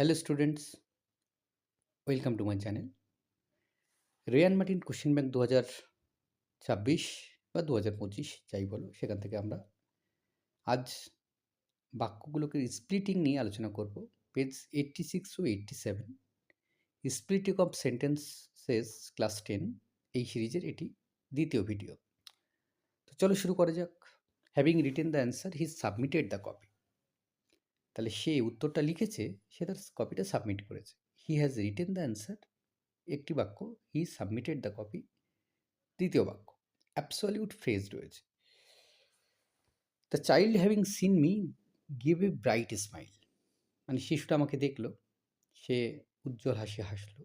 Hello students welcome to my channel Rayan Martin question bank দু হাজার ছাব্বিশ বা দু হাজার পঁচিশ যাই বলো, সেখান থেকে আমরা আজ বাক্যগুলোকে স্প্লিটিং নিয়ে আলোচনা করব। Page eighty six O eighty seven splitting of sentences class ten এই সিরিজের এটি দ্বিতীয় ভিডিও তো চলো শুরু করা যাক। Having written the answer he submitted the copy তাহলে সে উত্তরটা লিখেছে, সে তার কপিটা সাবমিট করেছে। He has written the answer একটি বাক্য হি সাবমিটেড দ্য কপি দ্বিতীয় বাক্য অ্যাবসলিউট ফ্রেজ রয়েছে। The child having seen me give a bright smile মানে শিশুটা আমাকে দেখল, সে উজ্জ্বল হাসি হাসলো।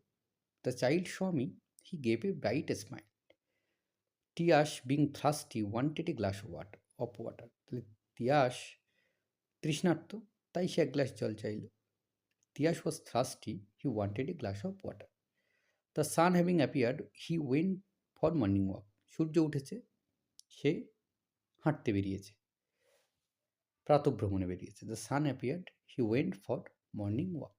The child saw me he gave a bright smile Tiyas being thirsty wanted a glass water of water তাহলে তিয়াস তৃষ্ণার্ত তাই সে এক গ্লাস জল চাইল। Tiyas was thirsty he wanted a glass of water the sun having appeared he went for morning walk সূর্য উঠেছে, সে হাঁটতে বেরিয়েছে। প্রাতভ্রমণে বেরিয়েছে। The sun appeared he went for morning walk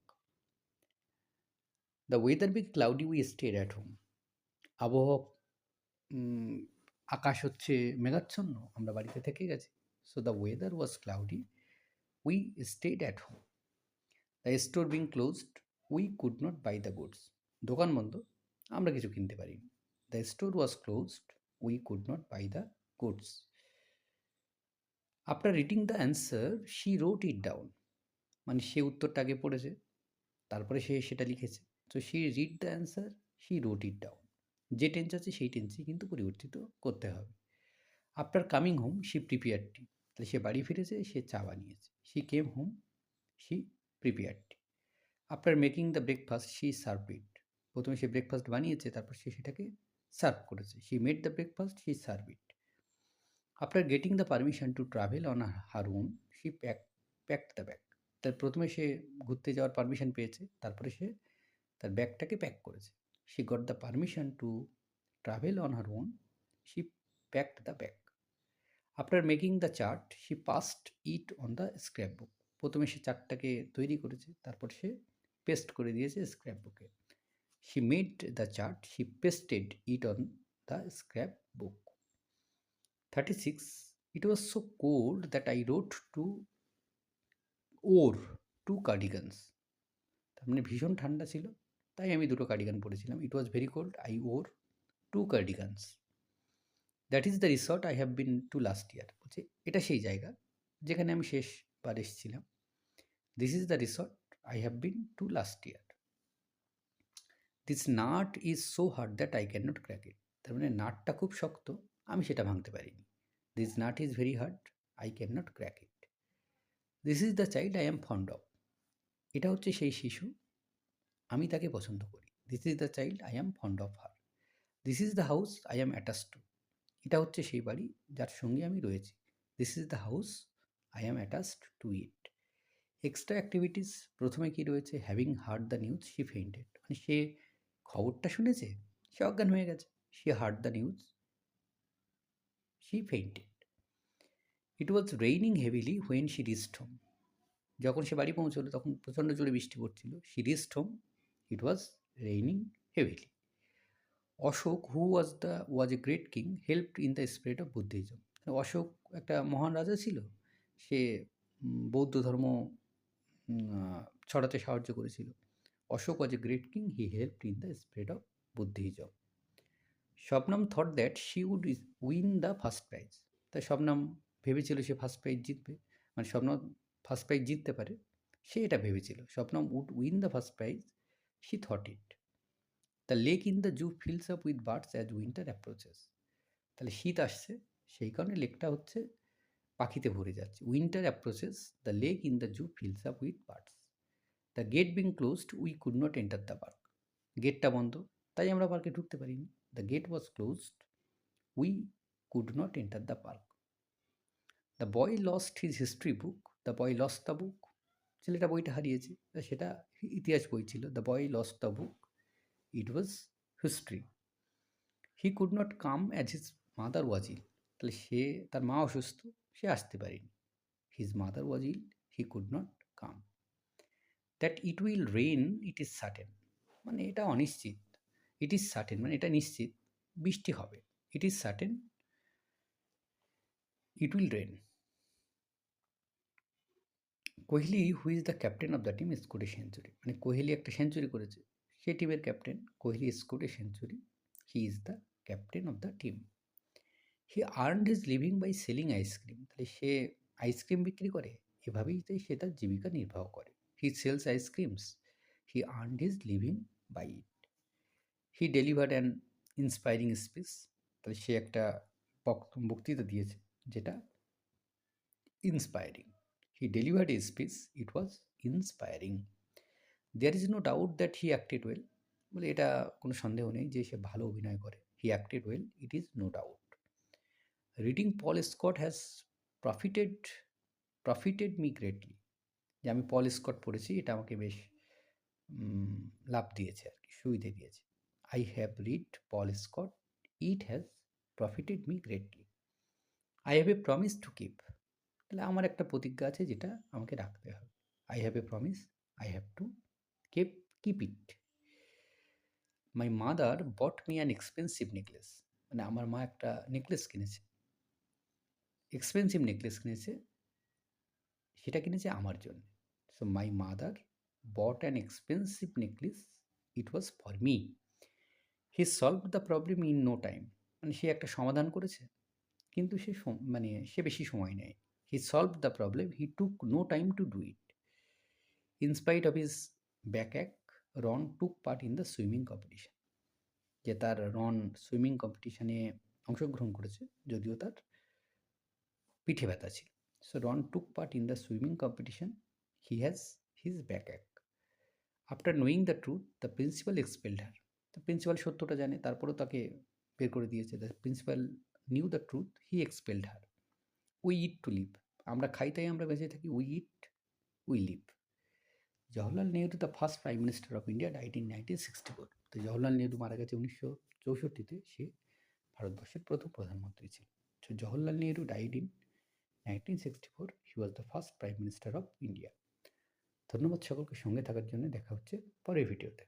the weather being cloudy we stayed at home আবহাওয়া আকাশ হচ্ছে মেঘাচ্ছন্ন, আমরা বাড়িতে থেকে গেছি। So the weather was cloudy we stayed at home the store being closed we could not buy the goods দোকান বন্ধ, আমরা কিছু কিনতে পারিনি। The store was closed we could not buy the goods after reading the answer she wrote it down মানে সে উত্তরটা আগে পড়েছে, তারপরে সে সেটা লিখেছে। তো she read the answer she wrote it down যে টেন্স আছে সেই টেন্সই কিন্তু পরিবর্তিত করতে হবে। After coming home she prepare tea তাহলে সে বাড়ি ফিরেছে, সে চা বানিয়েছে। She came home she prepare tea after making the breakfast she serve it প্রথমে সে ব্রেকফাস্ট বানিয়েছে, তারপর সে সেটাকে সার্ভ করেছে। She made the breakfast she serve it after getting the permission to travel on her own she pack pack the bag তার প্রথমে সে ঘুরতে যাওয়ার পারমিশন পেয়েছে, তারপরে সে তার ব্যাগটাকে প্যাক করেছে। She got the permission to travel on her own she packed the bag after making the chart she past it on the scrap book প্রথমে সে চার্টটাকে তৈরি করেছে, তারপর সে পেস্ট করে দিয়েছে স্ক্র্যাপ বুকে she made the chart she pasted it on the scrap book thirty six it was so cold that I wrote to wore two cardigans তার মানে ভীষণ ঠান্ডা ছিল, তাই আমি দুটো কার্ডিগান পরেছিলাম। It was very cold I wore two cardigans that is the resort I have been to last year বলছে এটা সেই জায়গা যেখানে আমি শেষবার এসেছিলাম। This is the resort I have been to last year this nut is so hard that I can not crack it তার মানে নাটটা খুব শক্ত, আমি সেটা ভাঙতে পারিনি। This nut is very hard I can not crack it this is the child I am fond of এটা হচ্ছে সেই শিশু, আমি তাকে পছন্দ করি। This is the child I am fond of her this is the house I am attach to এটা হচ্ছে সেই বাড়ি যার সঙ্গে আমি রয়েছি। This is the house I am attached to it extra activities প্রথমে কি রয়েছে? Having heard the news she fainted মানে সে খবরটা শুনেছে, সে অজ্ঞান হয়ে গেছে she heard the news she fainted it was raining heavily when she reached home যখন সে বাড়ি পৌঁছলো, তখন প্রচণ্ড জোরে বৃষ্টি পড়ছিল। She reached home it was raining heavily Ashok who was the was a great king help in the spread of Buddhism Ashok একটা মহান রাজা ছিল, সে বৌদ্ধ ধর্ম ছড়াতে সাহায্য করেছিল। Ashok was a great king he help in the spread of Buddhism Shabnam thought that she would win the first prize তাই শবনম ভেবেছিল সে ফার্স্ট প্রাইজ জিতবে। মানে স্বপ্নম ফার্স্ট প্রাইজ জিততে পারে, সে এটা ভেবেছিল। Shabnam would win the first prize she thought it the lake in the zoo fills up with birds as winter approaches তাহলে শীত আসছে, সেই কারণে লেকটা হচ্ছে পাখিতে ভরে যাচ্ছে। Winter approaches the lake in the zoo fills up with birds the gate being closed we could not enter the park গেটটা বন্ধ, তাই আমরা পার্কে ঢুকতে পারিনি। The gate was closed we could not enter the park the boy lost his history book the boy lost the book ছেলেটা বইটা হারিয়েছে, সেটা ইতিহাস বই ছিল। The boy lost the book it was history he could not come as his mother was ill তাহলে সে, তার মা অসুস্থ, সে আসতে পারেনি। His mother was ill he could not come that it will rain it is certain মানে এটা অনিশ্চিত। ইট ইজ সার্টেন মানে এটা নিশ্চিত। বৃষ্টি হবে। It is certain it will rain Kohli who is the captain of the team score a century মানে কোহলি একটা সেঞ্চুরি করেছে। সে টিমের captain Kohli score a century. He is the captain of the team. He earn his living by selling ice cream তাহলে সে ice cream বিক্রি করে? এভাবেই তাই সে তার জীবিকা নির্বাহ করে। He sells ice creams he earn his living by it. He delivered an inspiring speech. তাহলে সে একটা বক্ত- বক্তৃতা দিয়েছে, যেটা inspiring. He delivered a speech, it was inspiring. There is no doubt that he acted well বলে এটা কোনো সন্দেহ নেই যে সে ভালো অভিনয় করে। He acted well it is no doubt reading Paul Scott has profited profited me greatly যে আমি পল স্কট পড়েছি, এটা আমাকে বেশ লাভ দিয়েছে আর কি, সুবিধে দিয়েছে। I have read Paul Scott it has profited me greatly I have a promise to keep তাহলে আমার একটা প্রতিজ্ঞা আছে যেটা আমাকে রাখতে হবে। I have a promise I have to keep keep it my mother bought me an expensive necklace মানে আমার মা একটা নেকলেস কিনেছে। এক্সপেন্সিভ নেকলেস কিনেছে। সেটা কিনেছে আমার জন্য। So my mother bought an expensive necklace it was for me he solve the problem in no time মানে সে একটা সমাধান করেছে। কিন্তু সে মানে সে বেশি সময় নেয়। He solve the problem he took no time to do it in spite of his back ache Ron took part in the swimming competition, যে তার রন সুইমিং কম্পিটিশানে অংশগ্রহণ করেছে, যদিও তার পিঠে ব্যথা ছিল। So Ron took part in the swimming competition, he has his back ache after knowing the truth, the principal expelled her. The principal সত্যটা জানে, তারপরেও তাকে বের করে দিয়েছে। The principal knew the truth, he expelled her. We eat to live আমরা খাই তাই আমরা বেঁচে থাকি we eat we live Jawaharlal Nehru the first prime minister of India nineteen in nineteen sixty four তো জওহরলাল নেহরু মারা গেছে উনিশশো চৌষট্টিতে, সে ভারতবর্ষের প্রথম প্রধানমন্ত্রী ছিল তো Jawaharlal Nehru died in nineteen sixty four he was the first prime minister of India ধন্যবাদ সকলকে সঙ্গে থাকার জন্য। দেখা হচ্ছে পরের ভিডিওতে